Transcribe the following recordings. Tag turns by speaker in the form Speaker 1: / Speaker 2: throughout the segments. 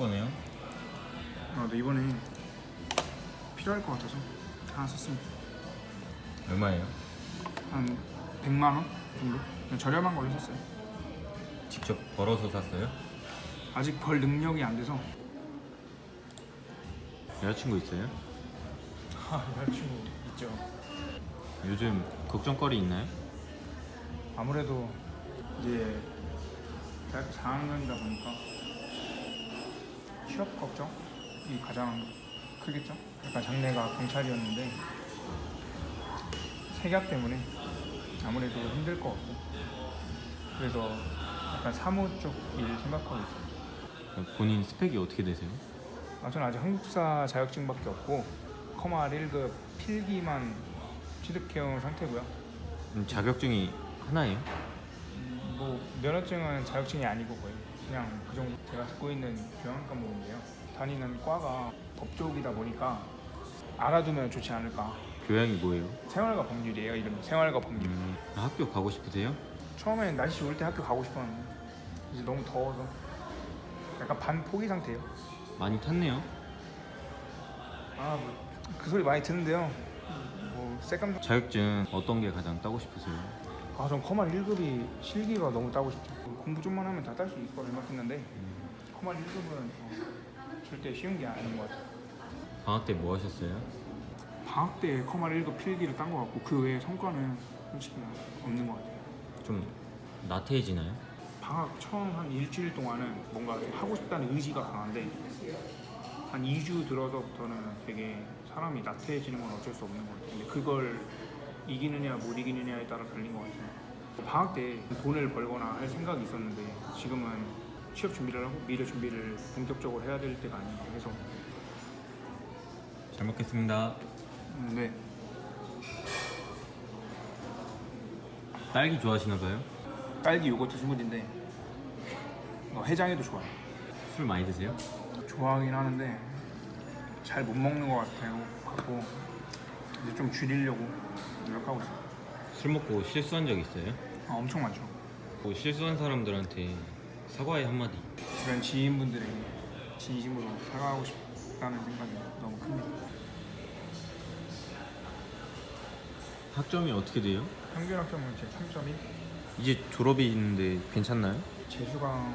Speaker 1: 거네요.
Speaker 2: 아, 네 이번에 필요할 것 같아서 하나 샀습니다.
Speaker 1: 얼마예요?
Speaker 2: 한 100만 원 정도? 그냥 저렴한 걸로 샀어요.
Speaker 1: 직접 벌어서 샀어요?
Speaker 2: 아직 벌 능력이 안 돼서
Speaker 1: 여자친구 있어요?
Speaker 2: 아, 여자친구 있죠.
Speaker 1: 요즘 걱정거리 있나요?
Speaker 2: 아무래도 이제 대학교 4학년이다 보니까 취업 걱정이 가장 크겠죠. 약간 장래가 경찰이었는데 색약 때문에 아무래도 힘들 것 같고 그래서 약간 사무 쪽일 생각하고 있어요.
Speaker 1: 본인 스펙이 어떻게 되세요?
Speaker 2: 아, 저는 아직 한국사 자격증밖에 없고 커마 1급 필기만 취득해온 상태고요.
Speaker 1: 음, 자격증이 하나예요?
Speaker 2: 음, 뭐 면허증은 자격증이 아니고 거의 그냥 그 정도 제가 듣고 있는 교양 과목인데요. 다니는 과가 법 쪽이다 보니까 알아두면 좋지 않을까.
Speaker 1: 교양이 뭐예요?
Speaker 2: 생활과 법률이에요 이름이 생활과 법률.
Speaker 1: 음, 학교 가고 싶으세요?
Speaker 2: 처음엔 날씨 좋을 때 학교 가고 싶었는데 이제 너무 더워서 약간 반 포기 상태예요.
Speaker 1: 많이 탔네요.
Speaker 2: 아 뭐 그 소리 많이 듣는데요. 뭐 새깜
Speaker 1: 자격증 어떤 게 가장 따고 싶으세요?
Speaker 2: 아, 전 커말 1급이 실기가 너무 따고 싶죠. 공부 좀만 하면 다 딸 수 있을 거라 생각했는데 커말 1급은 어, 절대 쉬운 게 아닌 것 같아요.
Speaker 1: 방학 때 뭐 하셨어요?
Speaker 2: 방학 때 커말 1급 필기를 딴 것 같고 그 외에 성과는 솔직히 없는 것 같아요.
Speaker 1: 좀 나태해지나요?
Speaker 2: 방학 처음 한 일주일 동안은 뭔가 좀 하고 싶다는 의지가 강한데 한 2주 들어서부터는 되게 사람이 나태해지는 건 어쩔 수 없는 것 같아요. 근데 그걸 이기느냐 못 이기느냐에 따라 달린 것 같아요. 방학 때 돈을 벌거나 할 생각이 있었는데 지금은 취업 준비를 하고 미래 준비를 본격적으로 해야 될 때가 아닌가 해서
Speaker 1: 잘 먹겠습니다.
Speaker 2: 음, 네
Speaker 1: 딸기 좋아하시나 봐요?
Speaker 2: 딸기 요거트 스무디인데 어, 해장해도 좋아요.
Speaker 1: 술 많이 드세요?
Speaker 2: 좋아하긴 하는데 잘 못 먹는 것 같아요. 갖고 이제 좀 줄이려고 노력하고 있어요.
Speaker 1: 술 먹고 실수한 적 있어요?
Speaker 2: 아, 엄청 많죠.
Speaker 1: 뭐 실수한 사람들한테 사과의 한마디.
Speaker 2: 주변 지인분들에게 진심으로 사과하고 싶다는 생각이 너무 큽니다.
Speaker 1: 학점이 어떻게 돼요?
Speaker 2: 평균 학점은 제 3.1.
Speaker 1: 이제 졸업이 있는데 괜찮나요?
Speaker 2: 재수강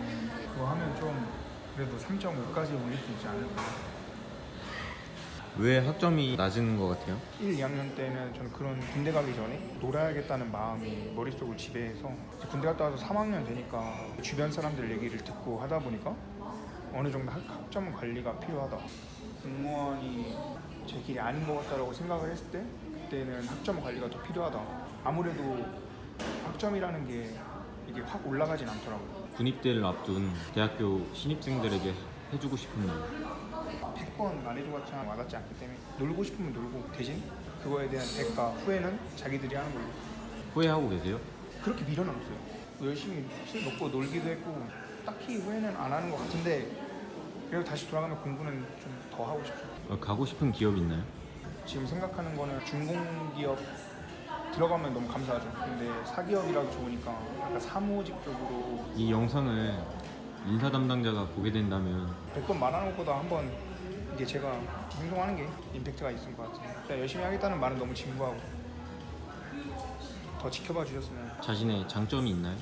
Speaker 2: 그거 하면 좀 그래도 3.5까지 올릴 수 있지 않을까.
Speaker 1: 왜 학점이 낮은 것 같아요?
Speaker 2: 1, 2학년 때는 저는 그런 군대 가기 전에 놀아야겠다는 마음이 머릿속을 지배해서 군대 갔다 와서 3학년 되니까 주변 사람들 얘기를 듣고 하다 보니까 어느 정도 학, 학점 관리가 필요하다. 공무원이 제 길이 아닌 것 같다라고 생각을 했을 때 그때는 학점 관리가 더 필요하다. 아무래도 학점이라는 게 이게 확 올라가진 않더라고요.
Speaker 1: 군입대를 앞둔 대학교 신입생들에게 해주고 싶은 말.
Speaker 2: 100번 말해줘봤자 와닿지 않기 때문에 놀고 싶으면 놀고 대신 그거에 대한 대가 후회는 자기들이 하는 걸로
Speaker 1: 후회하고 계세요?
Speaker 2: 그렇게 미련없어요. 열심히 술 먹고 놀기도 했고 딱히 후회는 안 하는 것 같은데 그래도 다시 돌아가면 공부는 좀 더 하고 싶죠.
Speaker 1: 어, 가고 싶은 기업 있나요?
Speaker 2: 지금 생각하는 거는 중공기업 들어가면 너무 감사하죠. 근데 사기업이라도 좋으니까 약간 사무직 쪽으로
Speaker 1: 이 영상을 인사 담당자가 보게 된다면
Speaker 2: 100번 말하는 것보다 한번 이게 제가 행동하는 게 임팩트가 있을 것 같아요. 일단 열심히 하겠다는 말은 너무 진부하고 더 지켜봐 주셨으면
Speaker 1: 자신의 장점이 있나요?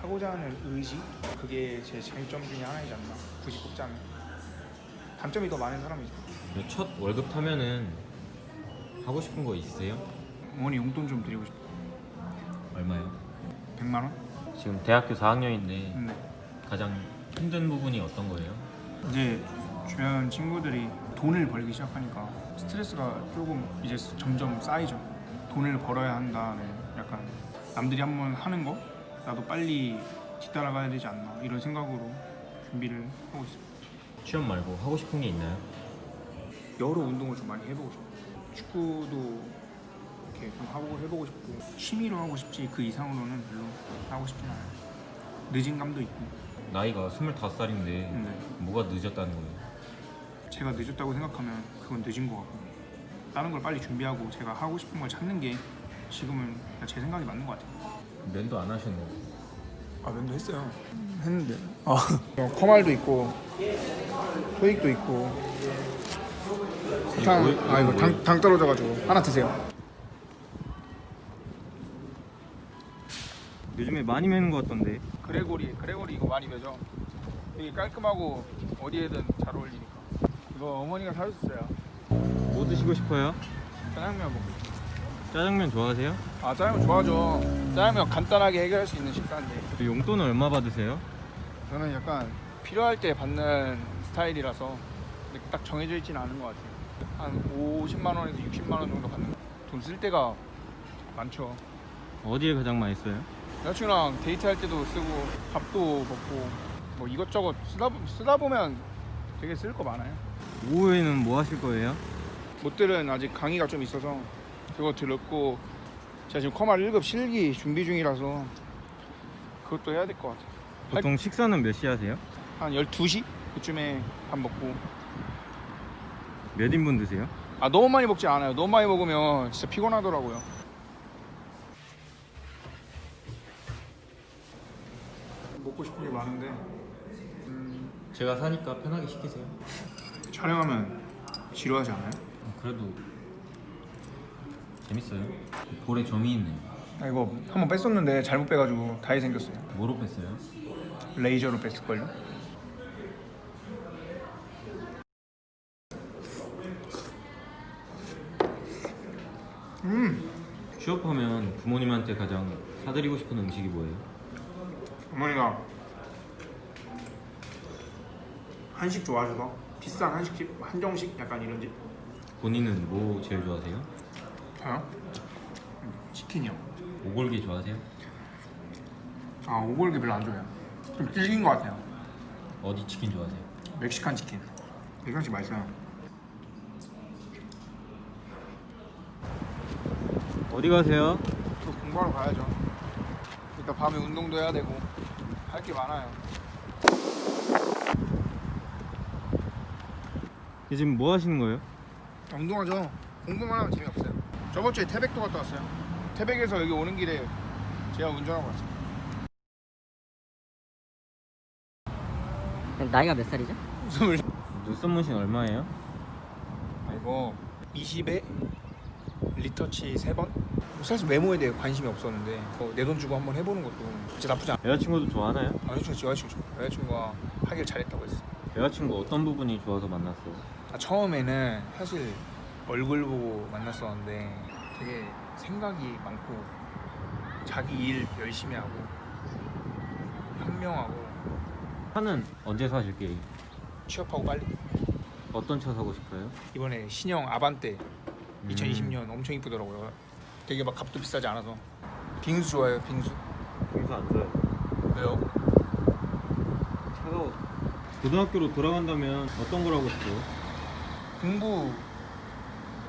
Speaker 2: 하고자 하는 의지 그게 제 장점 중에 하나이지 않나 굳이 꼽자면 단점이 더 많은 사람이죠
Speaker 1: 첫 월급 타면은 하고 싶은 거 있으세요?
Speaker 2: 어머니 용돈 좀 드리고 싶어
Speaker 1: 얼마요?
Speaker 2: 100만 원?
Speaker 1: 지금 대학교 4학년인데
Speaker 2: 네.
Speaker 1: 가장 힘든 부분이 어떤 거예요?
Speaker 2: 이제 주변 친구들이 돈을 벌기 시작하니까 스트레스가 조금 이제 점점 쌓이죠. 돈을 벌어야 한다는 약간 남들이 한번 하는 거? 나도 빨리 뒤따라가야 되지 않나 이런 생각으로 준비를 하고 있습니다.
Speaker 1: 취업 말고 하고 싶은 게 있나요?
Speaker 2: 여러 운동을 좀 많이 해보고 싶고 축구도 이렇게 좀 하고 해보고 싶고 취미로 하고 싶지 그 이상으로는 별로 하고 싶진 않아요. 늦은 감도 있고.
Speaker 1: 나이가 25살인데
Speaker 2: 근데
Speaker 1: 뭐가 늦었다는 거예요?
Speaker 2: 제가 늦었다고 생각하면 그건 늦은 것 같고 다른 걸 빨리 준비하고 제가 하고 싶은 걸 찾는 게 지금은 제 생각이 맞는 것 같아요
Speaker 1: 면도 안 하셨네요
Speaker 2: 아 면도 했어요. 했는데. 아 커말도 있고 토익도 있고. 사탕
Speaker 1: 뭐-
Speaker 2: 아 이거
Speaker 1: 이거
Speaker 2: 당, 당 떨어져가지고 하나 드세요.
Speaker 1: 요즘에 많이 매는 것 같던데.
Speaker 2: 그레고리 그레고리 이거 많이 매죠. 되게 깔끔하고 어디에든 잘 어울리니까. 이거 어머니가 사줬어요.
Speaker 1: 뭐 드시고 싶어요?
Speaker 2: 짜장면 먹고 싶어요.
Speaker 1: 짜장면 좋아하세요?
Speaker 2: 아 짜장면 좋아하죠. 짜장면 간단하게 해결할 수 있는 식사인데
Speaker 1: 그 용돈은 얼마 받으세요?
Speaker 2: 저는 약간 필요할 때 받는 스타일이라서 딱 정해져 있지는 않은 것 같아요. 한 50만 원에서 60만 원 정도 받는 돈 쓸 때가 많죠.
Speaker 1: 어디에 가장 많이 써요?
Speaker 2: 여자친구랑 데이트할 때도 쓰고 밥도 먹고 뭐 이것저것 쓰다, 보- 쓰다 보면 되게 쓸 거 많아요.
Speaker 1: 오후에는 뭐 하실 거예요?
Speaker 2: 못들은 아직 강의가 좀 있어서 그거 들었고 제가 지금 커말 1급 실기 준비 중이라서 그것도 해야 될 것 같아요.
Speaker 1: 보통 식사는 몇 시 하세요?
Speaker 2: 한 12시 그쯤에 밥 먹고
Speaker 1: 몇 인분 드세요?
Speaker 2: 아 너무 많이 먹지 않아요. 너무 많이 먹으면 진짜 피곤하더라고요. 먹고 싶은 게 많은데 음,
Speaker 1: 제가 사니까 편하게 시키세요.
Speaker 2: 촬영하면 지루하지 않아요?
Speaker 1: 그래도 재밌어요. 볼에 점이 있네요.
Speaker 2: 아, 이거 한 번 뺐었는데 잘못 빼가지고 다이 생겼어요.
Speaker 1: 뭐로 뺐어요?
Speaker 2: 레이저로 뺐을걸요? 음
Speaker 1: 취업하면 부모님한테 가장 사드리고 싶은 음식이 뭐예요?
Speaker 2: 어머니가 한식 좋아하셔서 비싼 한식집 한정식 약간 이런 집
Speaker 1: 본인은 뭐 제일 좋아하세요?
Speaker 2: 저요? 치킨이요
Speaker 1: 오골기 좋아하세요?
Speaker 2: 아 오골계 별로 안 좋아해요 좀 질긴 것 같아요
Speaker 1: 어디 치킨 좋아하세요?
Speaker 2: 멕시칸 치킨 멕시칸 치킨 맛있어요
Speaker 1: 어디 가세요?
Speaker 2: 저 공부하러 가야죠 이따 밤에 운동도 해야 되고 할 게 많아요
Speaker 1: 지금 뭐 하시는 거예요?
Speaker 2: 운동하죠 공부만 하면 재미없어요 저번 주에 태백도 갔다 왔어요 태백에서 여기 오는 길에 제가 운전하고 왔어요
Speaker 3: 나이가 몇 살이죠?
Speaker 2: 스물
Speaker 1: 눈썹 문신 얼마예요?
Speaker 2: 아, 이거 20에 리터치 3번? 사실 외모에 대해 관심이 없었는데 내 돈 주고 한번 해보는 것도 진짜 나쁘지 않아
Speaker 1: 여자친구도 좋아하나요?
Speaker 2: 아, 여자친구 여자친구 좋아. 여자친구가 하길 잘했다고 했어
Speaker 1: 여자친구 어떤 부분이 좋아서 만났어요?
Speaker 2: 아, 처음에는 사실 얼굴 보고 만났었는데 되게 생각이 많고 자기 일 열심히 하고 현명하고
Speaker 1: 차는 언제 사실 게요
Speaker 2: 취업하고 빨리
Speaker 1: 어떤 차 사고 싶어요?
Speaker 2: 이번에 신형 아반떼
Speaker 1: 음.
Speaker 2: 2020년 엄청 이쁘더라고요 되게 막 값도 비싸지 않아서 빙수 좋아해요 빙수
Speaker 1: 공사 안 좋아요.
Speaker 2: 왜요?
Speaker 1: 차가워. 고등학교로 돌아간다면 어떤 걸 하고 싶어요?
Speaker 2: 공부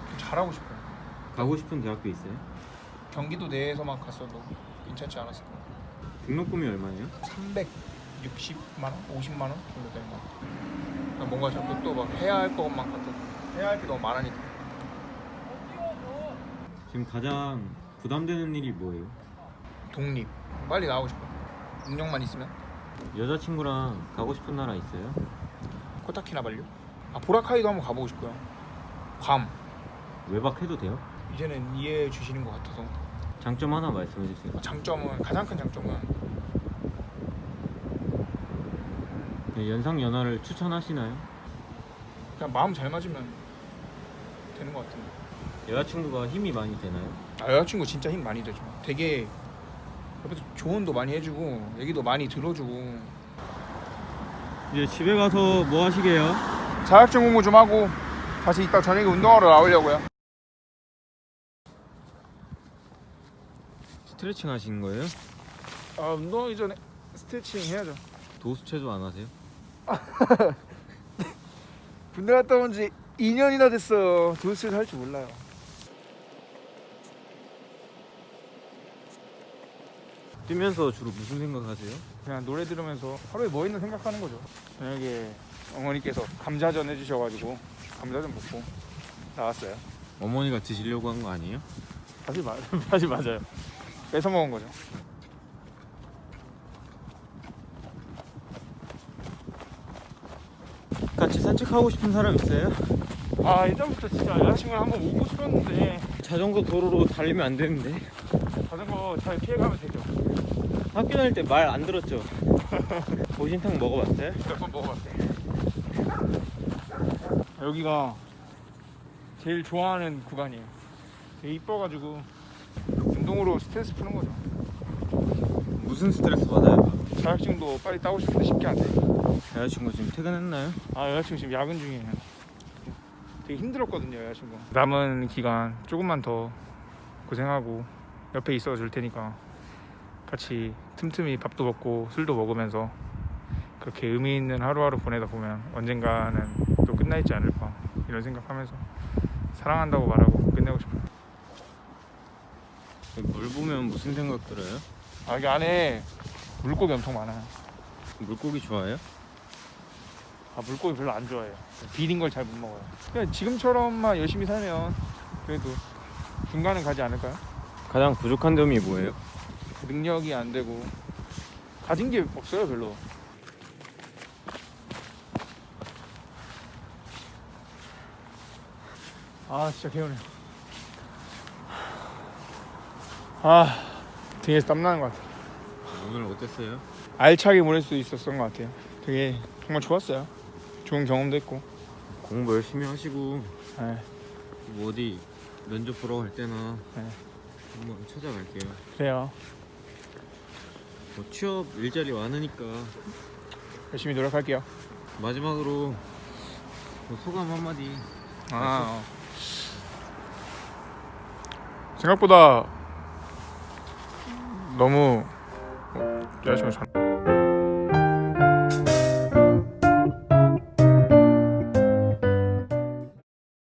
Speaker 2: 좀 잘하고 싶어요
Speaker 1: 가고 싶은 대학교 있어요?
Speaker 2: 경기도 내에서만 갔어도 괜찮지 않았을까
Speaker 1: 등록금이 얼마예요?
Speaker 2: 360만 원? 50만 원 정도 되는 것 같아요 뭔가 자꾸 또 막 해야 할 것만 같아서 해야 할 게 너무 많으니까
Speaker 1: 지금 가장 부담되는 일이 뭐예요?
Speaker 2: 독립 빨리 나오고 싶어 능력만 있으면
Speaker 1: 여자친구랑 가고 싶은 나라 있어요?
Speaker 2: 코타키나발루 아 보라카이도 한번 가보고 싶고요 괌
Speaker 1: 외박해도 돼요?
Speaker 2: 이제는 이해해 주시는 것 같아서
Speaker 1: 장점 하나 말씀해 주세요.
Speaker 2: 장점은 가장 큰 장점은
Speaker 1: 네, 연상 연하를 추천하시나요?
Speaker 2: 그냥 마음 잘 맞으면 되는 것 같은데
Speaker 1: 여자친구가 힘이 많이 되나요?
Speaker 2: 아, 여자친구 진짜 힘 많이 되죠 되게 옆에서 조언도 많이 해주고 얘기도 많이 들어주고
Speaker 1: 이제 집에 가서 뭐 하시게요?
Speaker 2: 자격증 공부 좀 하고 다시 이따 저녁에 운동하러 나오려고요
Speaker 1: 스트레칭 하시는 거예요?
Speaker 2: 아 운동하기 전에 스트레칭 해야죠
Speaker 1: 도수체조 안 하세요?
Speaker 2: 군대 갔다 온 지 2년이나 됐어 도스를 할줄 몰라요
Speaker 1: 뛰면서 주로 무슨 생각하세요?
Speaker 2: 그냥 노래 들으면서 하루에 뭐 있나 생각하는 거죠 저녁에 어머니께서 감자전 해주셔가지고 감자전 먹고 나왔어요.
Speaker 1: 어머니가 드시려고 한 거 아니에요?
Speaker 2: 사실, 마, 사실 맞아요. 뺏어 먹은 거죠.
Speaker 1: 같이 산책하고 싶은 사람 있어요?
Speaker 2: 아 예전부터 진짜 여자친구랑 한번 오고 싶었는데
Speaker 1: 자전거 도로로 달리면 안 되는데
Speaker 2: 자전거 잘 피해가면 되죠.
Speaker 1: 학교 다닐 때 말 안 들었죠? 오진탕 먹어봤어요?
Speaker 2: 몇 번 먹어봤대. 여기가 제일 좋아하는 구간이에요. 되게 이뻐가지고 운동으로 스트레스 푸는 거죠.
Speaker 1: 무슨 스트레스 받아요?
Speaker 2: 자격증도 빨리 따고 싶은데 쉽게 안 돼.
Speaker 1: 여자친구 지금 퇴근했나요?
Speaker 2: 아 여자친구 지금 야근 중이에요. 되게 힘들었거든요 여자친구. 남은 기간 조금만 더 고생하고 옆에 있어 줄 테니까 같이 틈틈이 밥도 먹고 술도 먹으면서 그렇게 의미 있는 하루하루 보내다 보면 언젠가는 또 끝나 있지 않을까 이런 생각하면서 사랑한다고 말하고 끝내고 싶어요.
Speaker 1: 물 보면 무슨 생각 들어요?
Speaker 2: 아 여기 안에 물고기 엄청 많아요.
Speaker 1: 물고기 좋아해요?
Speaker 2: 아 물고기 별로 안 좋아해요. 비린 걸 잘 못 먹어요. 그냥 지금처럼만 열심히 살면 그래도 중간은 가지 않을까요?
Speaker 1: 가장 부족한 점이 뭐예요?
Speaker 2: 능력이 안 되고 가진 게 없어요 별로. 아 진짜 개운해. 아 등에서 땀 나는 것 같아.
Speaker 1: 오늘 어땠어요?
Speaker 2: 알차게 보낼 수 있었던 것 같아요. 되게 정말 좋았어요. 좋은 경험도 했고.
Speaker 1: 공부 열심히 하시고
Speaker 2: 네,
Speaker 1: 뭐 어디 면접 보러 갈 때나
Speaker 2: 네.
Speaker 1: 한번 찾아갈게요.
Speaker 2: 그래요.
Speaker 1: 뭐 취업 일자리 많으니까
Speaker 2: 열심히 노력할게요.
Speaker 1: 마지막으로 뭐 소감 한마디.
Speaker 2: 아, 어. 생각보다 너무 어, 여자친구 잘.